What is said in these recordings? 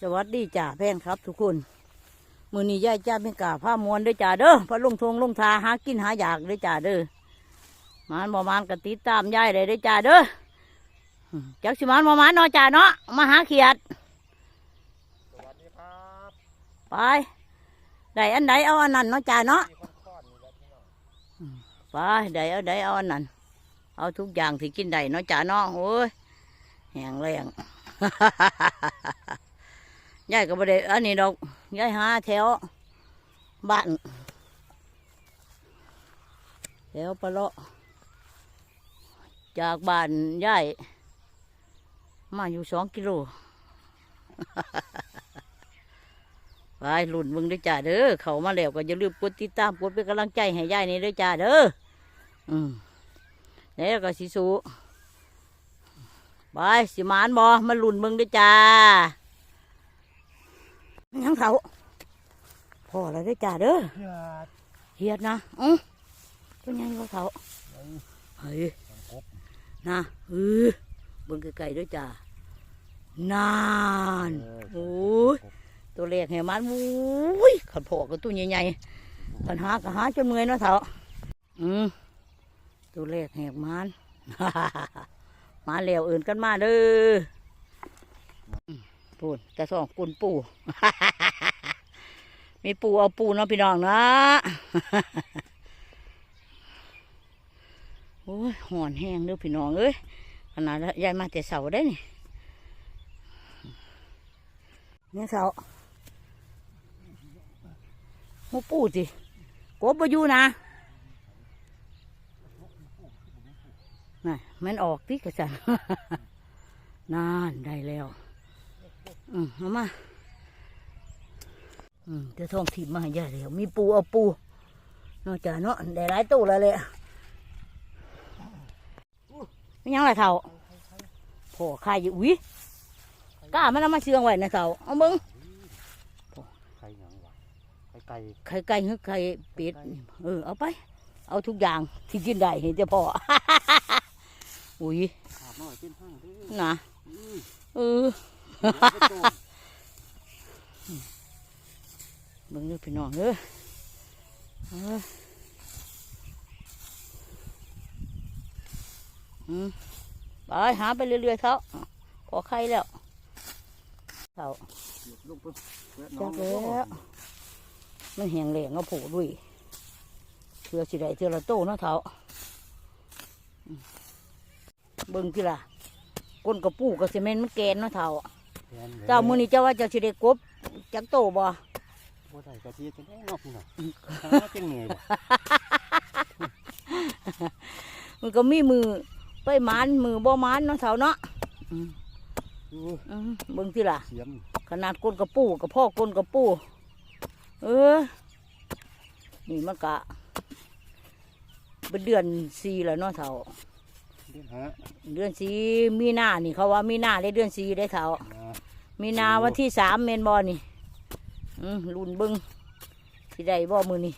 สวัสดีจ่าแพนครับ ทุกคนมือนี้ยายจ้าเป็นกาผ้ามวนเด้วยจ่าเด้อพระลงทงลงทาหากินหาอยากเด้วยจ่าเด้อมานบ่มานกติดตามยายเลยเด้วยจ่าเด้ออืมจักสิมานบ่มานเนาะจ่าเนาะมาหาเขียดสวัสดีครับไปได้อันใดเอาอันนั้นเนาะจ่าเนาะที่ค่อนๆนี่แหละพี่น้องไปได้เอาได้เอาอันนั้นเอาทุกอย่างที่กินได้เนาะจ่าเนาะโอ้ยแห้งแรง ยายก็บ่ได้อันนี้ดอกยายหาแถวบ้านแถวปะเลาะจากบ้านยายมาอยู่สองกิโลไปหลุนมึงด้วยจ้าเด้อเขามาแล้วก็อย่าลืมกดติดตามกดเป็นกำลังใจให้ยายนี่ด้วยจ้าเด้ออืมแล้วก็สิสูไปสิมานบอมาหลุนมึงด้วยจ้า ยังเขาพอแล้วด้วยจ้าเด้อเพื่อเฮียดนะอื้อตัวใหญ่กว่าเขาไอ้เฮ้ยสังกบนะเออเบิ่งไกลๆด้วยจ้านานโอ้ยตัวเล็กเห็นมันวุ้ยขันพอกับตัวใหญ่ๆปัญหาก็หาจนเมื่อยเนาะเถอะอืมตัวเล็กแหกมันมาเหลวอื่นกันมาเด้ออืม ปูนกระสองกุนปู มีปูเอาปูเนาะพี่น้องนะโอ้ยหอนแห้งเด้อพี่น้องเอ้ยขนาดยายมาแต่เสาได้นี่เนี่ยเสาหูปูสิกบมาอยู่นะน่ะมันออกที่กระสันนานได้แล้ว อืมเอามาอืมจะท่องทิมมาให้ยายแล้วมีปูเอาปูนอกจากเนาะได้หลายตู้แล้วเลยไม่ยังไรเท่าพ่อใครอยู่อุ้ยกล้ามันเอามาเชื่องไว้นะเท่าเอามึงไก่หยังวะไก่ไก่ไข่ไก่หรือไข่เป็ดนี่เออเอาไป เอาทุกอย่างที่กินได้เห็นจะพออุ้ยขาดหน่อยเป็นห้างเด้อนะอือเออ เดี๋ยวไปโตเบิ่งเด้อพี่น้องเด้อเอออืมไปหาไปเรื่อยๆเขาพอไข่แล้วเขาลูกไปแวะน้จัองกแล้วมันแห้งแรงเอาผูด้วยเพื่อสิได้เทือละโตเนาะเถาอืมเบิ่งที่ล่ะก้นกระปูกับซีเมนต์มันแกนเนาะเถาแทนลย เจ้ามือนี้เจ้าว่าเจ้าสิได้กบจักโตบ่บ่ได้กะทิจะได้นอกนี่น่ะทางนั้นเป็นไงบ่มันก็มีมือไปหมานมือบ่หมานเนาะเถาเนาะอืมอืออืมเบิ่งที่ล่ะเสียมขนาดก้นกระปูกับพ่อก้นกระปู เออ นี่มันกะ เป็นเดือนสี่แล้วเนาะเถา เดือนฮะเดือนสีมีนานี่เขาว่ามีนาได้เดือนสีได้เถามามีนาวันที่สามเมนบอนี่อืมรุ่นเบิงที่ได้บ่มือนี่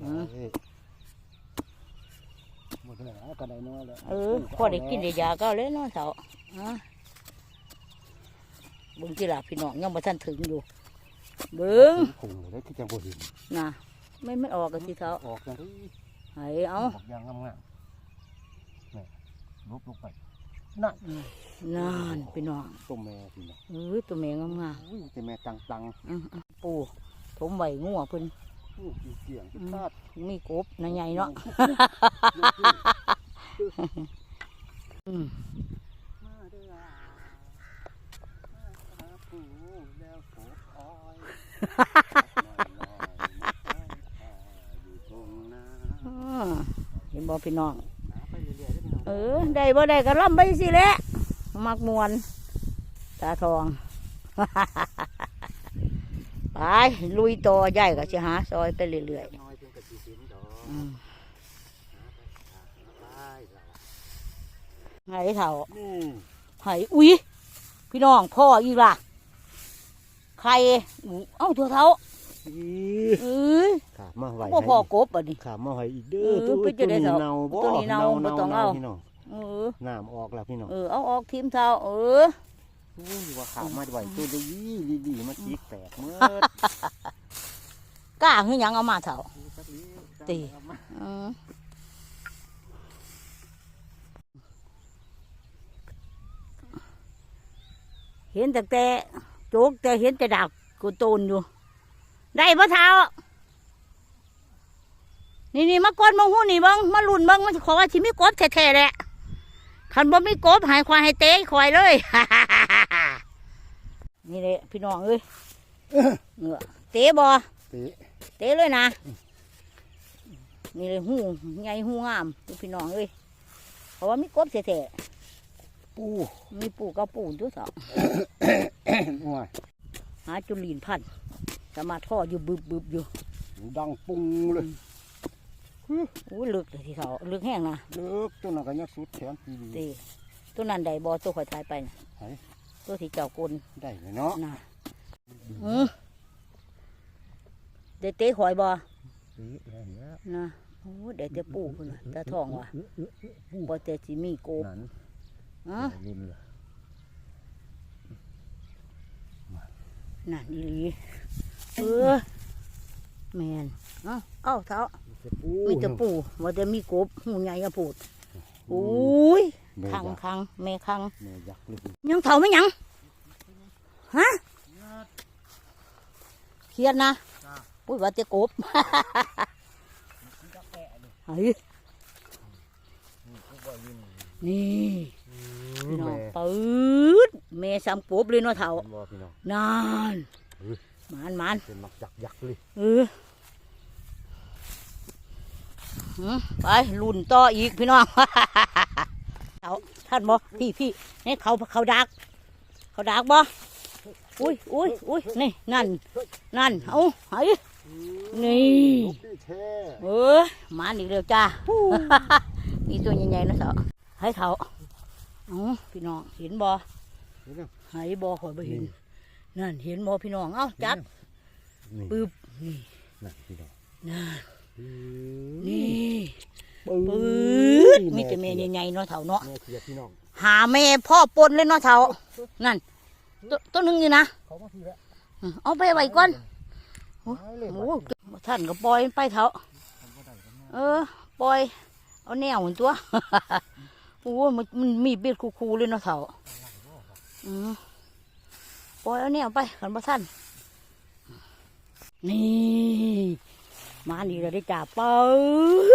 อืมเอ้ยหมดแล้วก็ได้น้อยแล้วเออพอได้กินได้ยาก็เอาเลยเนาะเถาฮะเบิ้งที่ละพี่น้องยังบ่ทันถึงอยู่เบิ้งคงได้ที่จังบ่เห็นน่ะไม่ไม่ออกกันที่เถาออกจังได๋ไห้เอาบอกอย่างงามๆนี่ ลุบลงไปนั่นนานพี่น้องตัวแม่พี่น้องเออตัวแมงงามอุ้ยแต่แม่ตังตังๆอืมๆปูถมใบงัวเพิ่นอู้ยเสียงพิฆาตมีกบใหญ่ๆเนาะอืมมาเด้อมาหาปู่แล้วกบอ้อยน้อยๆอยู่ตรงนาอ่าเห็นบ่พี่น้อง เด้อพี่น้องเออได้บ่ได้ก็ล่ำไปสิแหละมักมวนตาทอง ไปลุยต่อใหญ่ก็จะหาซอยไปเรื่อยน้อยเพิ่นก็สิเห็นดอกๆอืมหาไปหาไปไห้เถ่านี่ไห้อุ้ยพี่น้องพ่ออีกล่ะใครอู้เอ้าตัวเท้าอี เอ้ยขามาไว้พ่อพ่อกบอะนี่ขามาไว้อีกเด้อเออตัวไปจะได้ตัวเถอะเน่าบ่ตัวนี้เน่าบ่ต้องเอาพี่น้องเออน้ำออกแล้วพี่น้องเออเอาออกทีมเท้าเอออู้ยว่าขามาไหวตัวดีดีดีๆมาจีกแตกเมื่อกล้าคือหยังเอามาเถอะตีเอามาอืมเห็นแต่แต่โจกแต่เห็นแต่ดากกูโตนอยู่ ได้ปะเท้า นี่นี่มากดมาหูนี่เบังมาลุ่นเบังมันขอว่าชิมีกบแท้ๆแหละคันบ่มีกบหายควายให้เตะควายเลย นี่เลยพี่น้องเอ้ยเงือเตะบ่เตะเตะเลยนะ นี่เลยหูใหญ่หูงามดูพี่น้องเอ้ยเพราะว่ามีกบแท้ปูๆมีปูกับปูตัวสองห่วยหาจุลีนพันธุ์ สามารถท่ออยู่บึบบึบๆอยู่ดังปุงเลยอู้ลึกเลยที่เขาลึกแห้งนะเลิกตัวนั้นก็ยังสุดแขนปีเตตัวนั้นใดบอตัวข่อยทายไปนะไหนตัวที่เจ้ากลนได้เลยเนาะน่ะอืมได้เตะข่อยบอเตะได้แล้วนะโอ้ได้แต่ปูพุ่นน่ะแต่ทองว่ะบ่แต่สิมีโกบนั่นอ๋อรุ่นเลยนั่นอีหลี เออแมนเอ้าเอ้าเท้าจะปูมีแต่ปูว่าแต่มีกบหูใหญ่อะพูดโอ้ยแม่คังยักษ์คังแม่คังแม่ยักษ์เลยยังเท่าไม่ยังฮะเครียดนะปุ้ยว่าแต่กบเฮ้ยนี่พี่น้องแม่ปืดแม่ซ้ำกบเลยเนาะเท่าเห็นบ่พี่น้องนาน เฮ้ยมานมานเป็นมักยักษ์ยักษ์เลยเออหืมไปลุ่นต่ออีกพี่น้องเขาท่านบอพี่พี่นี่เขาเขาดัก เขาดักบออุ้ยอุ้ยอุ้ยนี่นั่น นั่นเอาไห้นี่ลูกที่แท้เออมาอีกเร็วจ้ามีตัวใหญ่ๆนะเถอะให้เขาอ๋อพี่น้องเห็นบอเห็นไหมหายบอขอยบ่เห็น นั่นเห็นบอพี่น้อง เอ้าจับนี่ปึ๊บนี่นั่นพี่น้องนั่นนี่นี่ปื๊ปื๊ดมีแต่แม่ใหญ่ๆเนาะเถาเนาะแม่เขียดพี่น้องหาแม่พ่อปนเลยเนาะเถานั่นตัวตัวหนึงนี่นะเขามาทีละอืมเอาไปไว้ก่อนหายเลยโอ้ท่านก็ปล่อยมันไปเถาเออปล่อย เอาแนวมันตัวโอ้มันมันมีเบ็ดคูๆเลยเนาะเถาอืมป ล่อยเอาแนวไปขันบ่ท่านนี่มานี่เราได้จ่าเปิ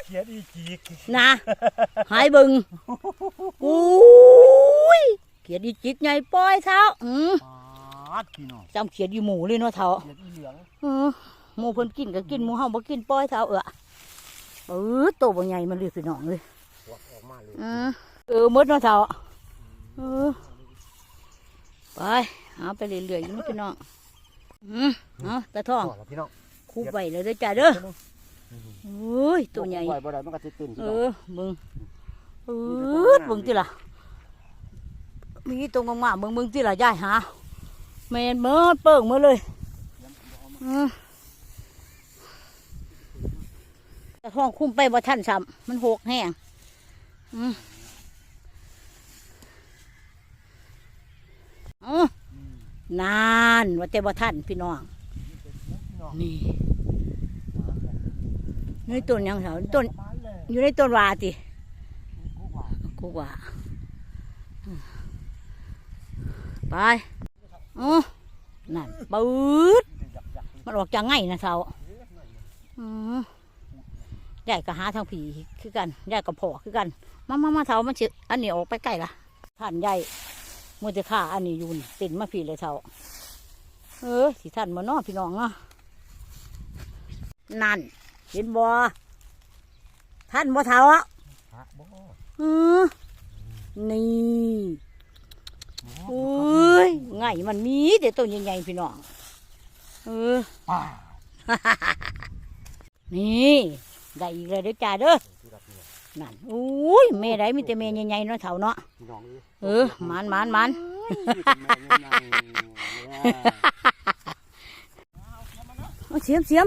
ดเขียดอีจีกนะหายบึงอุ้ยเขียดอีจิกไงปล่อยเท้าอืมปาดพี่น้องจำเขียดอีหมูเลยเนาะเท้าเขียดอีเหลืองอืมหมูเพิ่นกินก็กินหมูเฮาบ่กินปล่อยเท้าเออเออโตบ่ใหญ่มันเลยพี่น้องเลยควักออกมาเลยอืมเออหมดเนาะเท้าเออ ไปหาไปเรื่อยๆอยู่เนาะพี่น้องอืมเอาตาทองพอแล้วพี่น้องคูบไว้เลยเด้อจ้าเด้อโอ้ยตัวใหญ่ไหวบ่ได้มันก็จะตื่นเอพี่น้องอเบิ่งเออเบิ่งติล่ะมีตรงงามๆเบิ่งเบิ่งติล่ะยายหาแม่นเมื่อเปิ่งมาเลยอืมแต่ท้องคุ้มไปบ่ทันซ้ำมันหกแห้งอืม อ๋อนานว่าแต่บ่ทันพี่น้องนี่นี่ต้นหยังเสาต้นมาเลยอยู่ในต้นวาติกูว่ากูว่าอืมไปอ๋อนั่นปืดยักษ์ยักษ์มันออกจากไงนะเสาอืมได้ก็หาทางผีคือกันได้ก็พอคือกัน มามามาเสามันสิอันนี้ออกไปใกล้ละท่านใหญ่ มือจะฆ่าอันนี้อยู่นี่ติดมาผีเลยเสาเออสิท่านมาเนาะพี่น้องเนาะนั่น เห็นบ่ท่านบ่เท้าอะพระบ่อือนี่อุ้ยไงมันมีแต่ต้นใหญ่ๆพี่น้องเออป้านี่ได้อีกเลยเด้อจ้าเด้อที่รักเนี่ยนั่นอุ้ยแม่ได้มีแต่แม่ใหญ่ๆเนาะเถ่าเนาะพี่น้องเออหมันหมันหมันเอาเสียมเสียม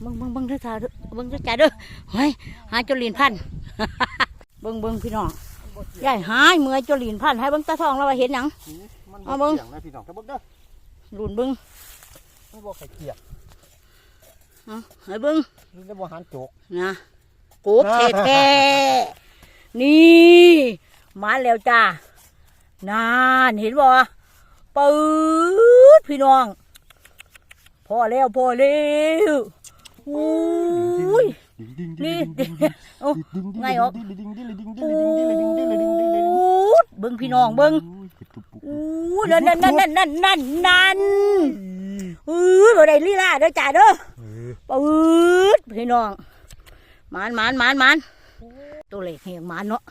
เบิ่งเบิ่งเบิ่งเด้อจ้าเด้อเบิ่งเด้อจ้าเด้อเฮ้ยหาจนลีนพันเบิ่งเบิ่งพี่น้องยายหายเมื่อยจนลีนพันให้เบิ่งตาทองแล้วว่าเห็นหยังมันมันเอาเบิ่งเกี่ยงนะพี่น้องถ้าเบิ่งเด้อรุ่นเบิ้งมันบ่ไข่เกียกเอาให้เบิ้งนี่ได้บ่หันโจกนะโกบแท้ๆนี่มาแล้วจ้านานเห็นบ่ปื๊ดพี่น้องพอแล้วพอแล้วอุ้ยนี่โอ้ไงออกปูดเบิ้งพี่น้องเบิ้งอู้นั่นนั่นนั่นนั่นนั่นนั่นนั่นอู้บ่ได้ลีลาเด้อจ้าเด้อปืดพี่น้อง มานหมานหมานหมานตัวเล็กเฮียงหมานเนาะ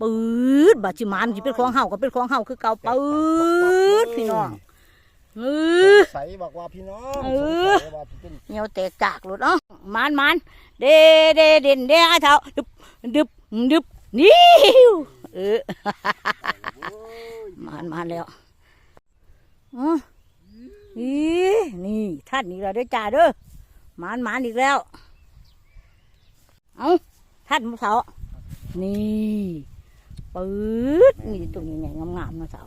ปื๊ดบาดสิหมานสิเป็นของเฮาก็เป็นของเฮาคือเก่าปื๊ดพี่น้องเออใส่บอกว่าพี่น้องเออใส่ว่าเป็นเหนียวแตกจากหลุดเนาะหมานหมานเดเดเด่นเดอาเท้าดึบดึบดึบนิ้วเออมานมาแล้วอ๋อนี่นี่ท่านอีกแล้วเด้อจ้าเด้อมานมานอีกแล้ว เอาท่านมะเสานี่ปื๊ดนี่ตัวใหญ่ๆงามๆมะเสา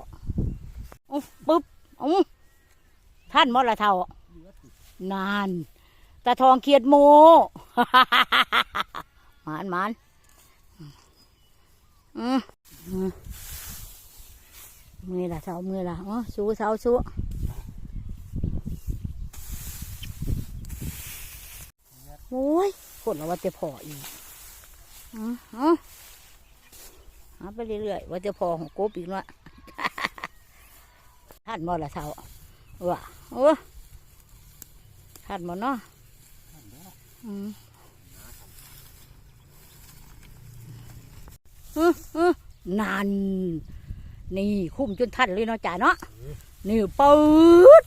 เอาปึ๊บเอาท่านมอละเท่านานตาทองเขียดโมหมานหมานอืมมือละเสามือละอ๋อสู้เสาสู้ อ้ยคนละว่าจะพออีกอ๋ออ๋อหาไปเรื่อยๆว่าจะพอของกบอีกเนาะท่านบ่ละเสาว่ะโอ้ท่านบ่เนาะอืมอื้ออื้อนานนี่คุ้มจนทันเลยเนาะจ่าเนาะนี่ปื๊ด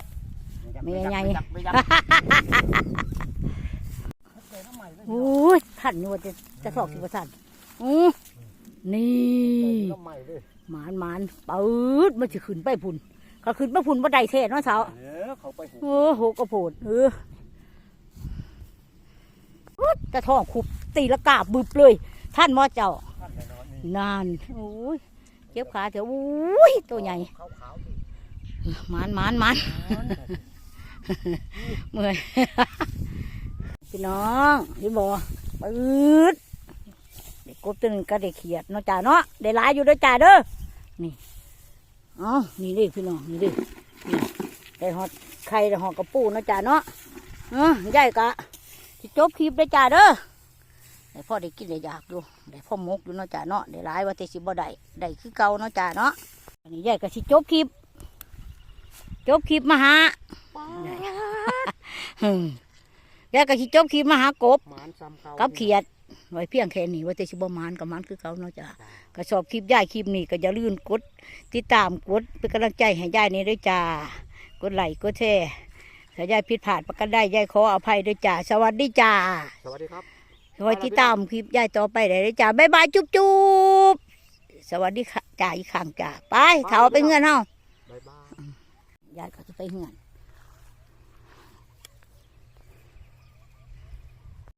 ไม่ไงไม่ยับ โอ้ยทันนี่ว่าจะจะสอกสิบทันอู้นี่น้ำใหม่เลยหมานหมานปื๊ดมันจะขึ้นไปพุ่นก็ขึ้นไปพุ่นบ่ได้เทศเนาะสาวเออเขาไปหูโอ้โหกระโผดเอออุ๊ดจะท้องขุบตีละกาบบึบเลย ท่านมอเจ้าท่านแน่นอนนี่นานโอ้ยเจ็บขาเถอะอุ้ยตัวใหญ่ขาวๆดิหมานหมานหมานเมื่อย พี่น้องพี่บอปืดเด็กกบตัวหนึงก็ได้เขียดเนาะจ่าเนาะได้หลายอยู่เด้อจ่าเด้อนี่เอ๋อนี่ดิพี่น้องนี่ดินี่ได้หอดไข่ได้หอดกระปูเนาะจ่าเนาะเออใหญ่กะสิจบคลิปได้อจ่าเด้อได้พ่อได้กินได้อยากอยู่ได้พ่อมกอยู่เนาะจ่าเนาะได้หลายว่าแต่สิบ่ได้ได้คือเก่าเนาะจ่าเนาะอันนี้ใหญ่ก็สิจบคลิปจบคลิปมาหาอืม แกก็สิจบคลิปมาหากบหมานซ้ำเก่ากับเขียดไว้เพียงแค่นี้ว่าแต่สิบ่มานกับมันคือเขาเนาะจ้ะก็ชอบคลิปยายคลิปนี้ก็อย่าลืมกดติดตามกดเป็นกำลังใจให้ยายนี่ด้วยจ้ากดไลค์กดแชร์ถ้ายายผิดพลาดประกันได้ยายขออภัยด้วยจ้าสวัสดีจ้าสวัสดีครับคอยติดตามคลิปยายต่อไปได้เลยจ้าบ๊ายบายจุ๊บจุ๊บสวัสดีค่ะจ้าอีกครั้งจ้าไปเถาไปเงื่อนเฮาบ๊ายบายยายก็จะไปเงื่อน